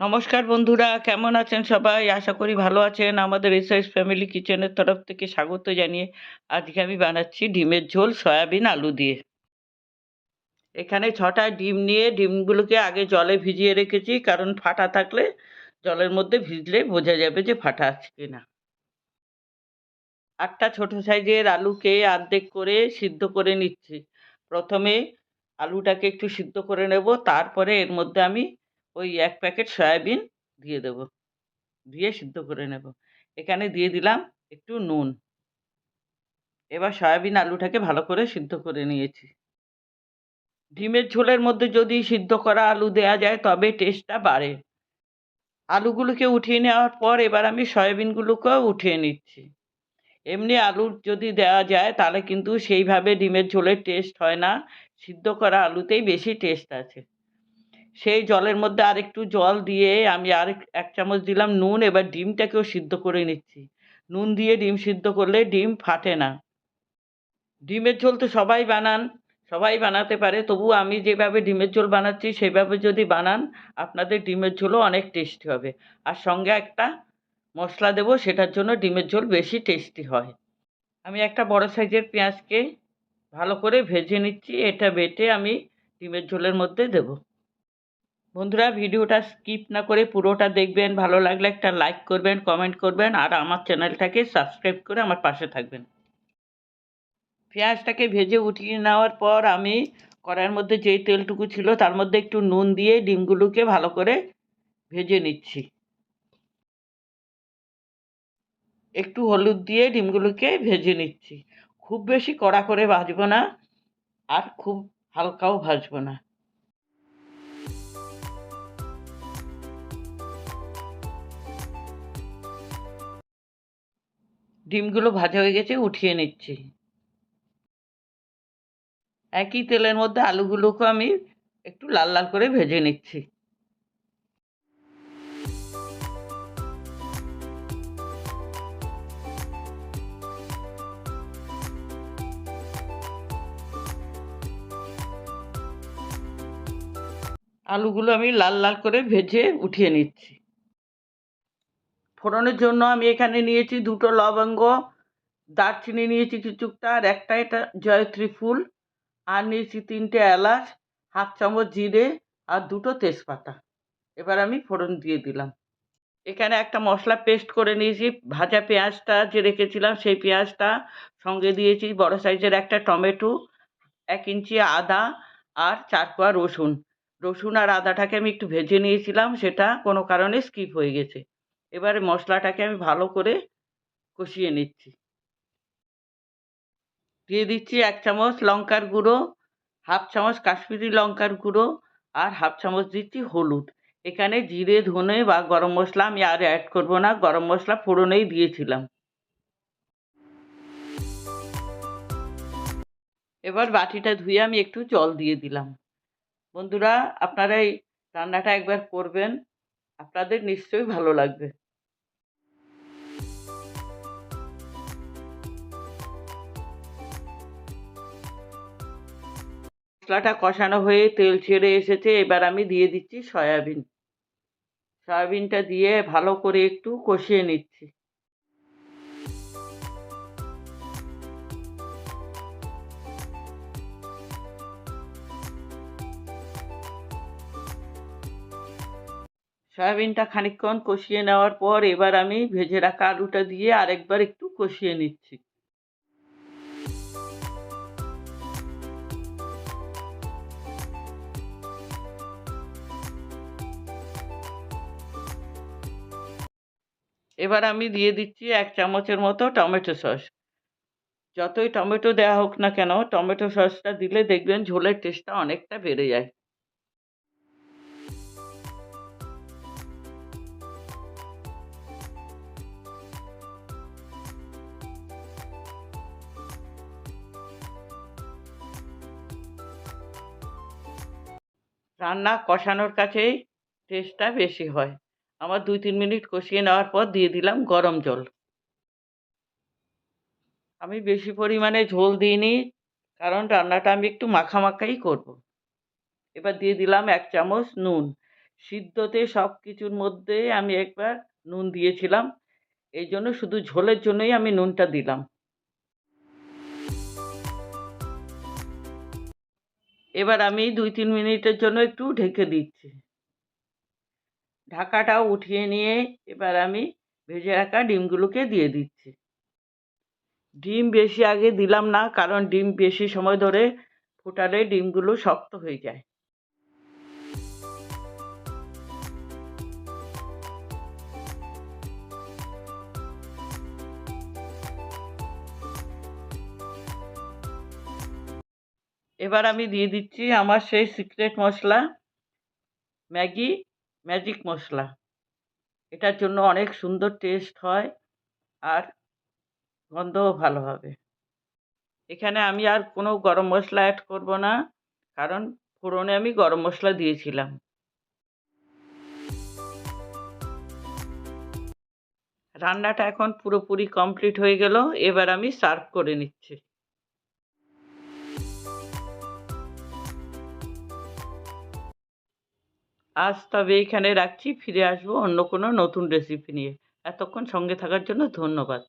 নমস্কার বন্ধুরা, কেমন আছেন সবাই? আশা করি ভালো আছেন। আমাদের এসআইস ফ্যামিলি কিচেনের তরফ থেকে স্বাগত জানিয়ে আজকে আমি বানাচ্ছি ডিমের ঝোল সয়াবিন আলু দিয়ে। এখানে ছটা ডিম নিয়ে ডিমগুলোকে আগে জলে ভিজিয়ে রেখেছি, কারণ ফাটা থাকলে জলের মধ্যে ভিজলে বোঝা যাবে যে ফাটা আছে কিনা। আটটা ছোট সাইজের আলুকে আর্ধেক করে সিদ্ধ করে নিচ্ছি। প্রথমে আলুটাকে একটু সিদ্ধ করে নেব, তারপরে এর মধ্যে আমি ওই এক প্যাকেট সয়াবিন দিয়ে দেব। দিয়ে সিদ্ধ করে নেব। এখানে দিয়ে দিলাম একটু নুন। এবার সয়াবিন আলুটাকে ভালো করে সিদ্ধ করে নিয়েছি। ডিমের ঝোলের মধ্যে যদি সিদ্ধ করা আলু দেয়া যায়, তবে টেস্টটা বাড়ে। আলুগুলোকে উঠিয়ে নেওয়ার পর এবার আমি সয়াবিনগুলোকেও উঠিয়ে নিচ্ছি। এমনি আলু যদি দেওয়া যায়, তাহলে কিন্তু সেইভাবে ডিমের ঝোলের টেস্ট হয় না। সিদ্ধ করা আলুতেই বেশি টেস্ট আছে। সেই জলের মধ্যে আর একটু জল দিয়ে আমি আর এক চামচ দিলাম নুন, এবার ডিমটাকেও সিদ্ধ করে নিচ্ছি। নুন দিয়ে ডিম সিদ্ধ করলে ডিম ফাটে না। ডিমের ঝোল তো সবাই বানান, সবাই বানাতে পারে তবু আমি যেভাবে ডিমের ঝোল বানাচ্ছি, সেভাবে যদি বানান, আপনাদের ডিমের ঝোলও অনেক টেস্টি হবে। আর সঙ্গে একটা মশলা দেবো, সেটার জন্য ডিমের ঝোল বেশি টেস্টি হয়। আমি একটা বড় সাইজের পেঁয়াজকে ভালো করে ভেজে নিচ্ছি, এটা বেটে আমি ডিমের ঝোলের মধ্যে দেবো। বন্ধুরা, ভিডিওটা স্কিপ না করে পুরোটা দেখবেন, ভালো লাগলে একটা লাইক করবেন কমেন্ট করবেন, আর আমার চ্যানেলটাকে সাবস্ক্রাইব করে আমার পাশে থাকবেন। পেঁয়াজটাকে ভেজে উঠিয়ে নেওয়ার পর আমি কড়াইয়ের মধ্যে যেই তেলটুকু ছিল, তার মধ্যে একটু নুন দিয়ে ডিমগুলোকে ভালো করে ভেজে নিচ্ছি। একটু হলুদ দিয়ে ডিমগুলোকে ভেজে নিচ্ছি। খুব বেশি কড়া করে ভাজবো না, আর খুব হালকাও ভাজবো না। ডিমগুলো ভাজা হয়ে গেছে, উঠিয়ে নিচ্ছি। একই তেলের মধ্যে আলুগুলোকে আমি একটু লাল লাল করে ভেজে নিচ্ছি। আলুগুলো আমি লাল লাল করে ভেজে উঠিয়ে নিচ্ছি। ফোড়নের জন্য আমি এখানে নিয়েছি দুটো লবঙ্গ, দারচিনি নিয়েছি কিছুটা আর একটা এটা জয়ত্রী ফুল। আর নিয়েছি তিনটে এলাচ, হাফ চামচ জিরে আর দুটো তেজপাতা। এবার আমি ফোড়ন দিয়ে দিলাম। এখানে একটা মশলা পেস্ট করে নিয়েছি। ভাজা পেঁয়াজটা যে রেখেছিলাম সেই পেঁয়াজটা সঙ্গে দিয়েছি বড় সাইজের একটা টমেটো, এক ইঞ্চি আদা আর চার কোয়া রসুন। রসুন আর আদাটাকে আমি একটু ভেজে নিয়েছিলাম, সেটা কোনো কারণে স্কিপ হয়ে গেছে। এবারে মশলাটাকে আমি ভালো করে কষিয়ে নিচ্ছি। দিয়ে দিচ্ছি এক চামচ লঙ্কার গুঁড়ো, হাফ চামচ কাশ্মীরি লঙ্কার গুঁড়ো আর হাফ চামচ দিচ্ছি হলুদ। এখানে জিরে, ধনে বা গরম মশলা আমি আর অ্যাড করব না, গরম মশলা ফোড়নেই দিয়েছিলাম। এবার বাটিটা ধুয়ে আমি একটু জল দিয়ে দিলাম। বন্ধুরা, আপনারা এই রান্নাটা একবার করবেন, আপনাদের নিশ্চয়ই ভালো লাগবে। মশলাটা কষানো হয়ে তেল ছেড়ে এসেছে, এবার আমি দিয়ে দিচ্ছি সয়াবিন। সয়াবিনটা দিয়ে ভালো করে একটু কষিয়ে নিচ্ছি। সয়াবিনটা খানিকক্ষণ কষিয়ে নেওয়ার পর এবার আমি ভেজে রাখা আলুটা দিয়ে আরেকবার একটু কষিয়ে নিচ্ছি। এবার আমি দিয়ে দিচ্ছি এক চামচের মতো টমেটো সস। যতই টমেটো দেওয়া হোক না কেন, টমেটো সসটা দিলে দেখবেন ঝোলের টেস্টটা অনেকটা বেড়ে যায়। রান্না কষানোর কাছেই টেস্টটা বেশি হয়। আমার দুই, তিন মিনিট কষিয়ে নেওয়ার পর দিয়ে দিলাম গরম জল। আমি বেশি পরিমাণে ঝোল দিইনি, কারণ রান্নাটা আমি একটু মাখামাখাই করব। এবার দিয়ে দিলাম এক চামচ নুন। সিদ্ধতে সব কিছুর মধ্যে আমি একবার নুন দিয়েছিলাম, এই জন্য শুধু ঝোলের জন্যই আমি নুনটা দিলাম। এবার আমি দুই, তিন মিনিটের জন্য একটু ঢেকে দিচ্ছি। ঢাকাটাও উঠিয়ে নিয়ে এবার আমি ভেজে রাখা ডিমগুলোকে দিয়ে দিচ্ছি। ডিম বেশি আগে দিলাম না, কারণ ডিম বেশি সময় ধরে ফোটালে ডিমগুলো শক্ত হয়ে যায়। এবার আমি দিয়ে দিচ্ছি আমার সেই সিক্রেট মশলা, ম্যাগি ম্যাজিক মশলা। এটার জন্য অনেক সুন্দর টেস্ট হয় আর গন্ধও ভালো হবে। এখানে আমি আর কোনো গরম মশলা অ্যাড করব না, কারণ ফোড়নে আমি গরম মশলা দিয়েছিলাম। রান্নাটা এখন পুরোপুরি কমপ্লিট হয়ে গেল, এবার আমি সার্ভ করে নিচ্ছি। আজ তবে এইখানে রাখছি, ফিরে আসব অন্য কোনো নতুন রেসিপি নিয়ে। এতক্ষণ সঙ্গে থাকার জন্য ধন্যবাদ।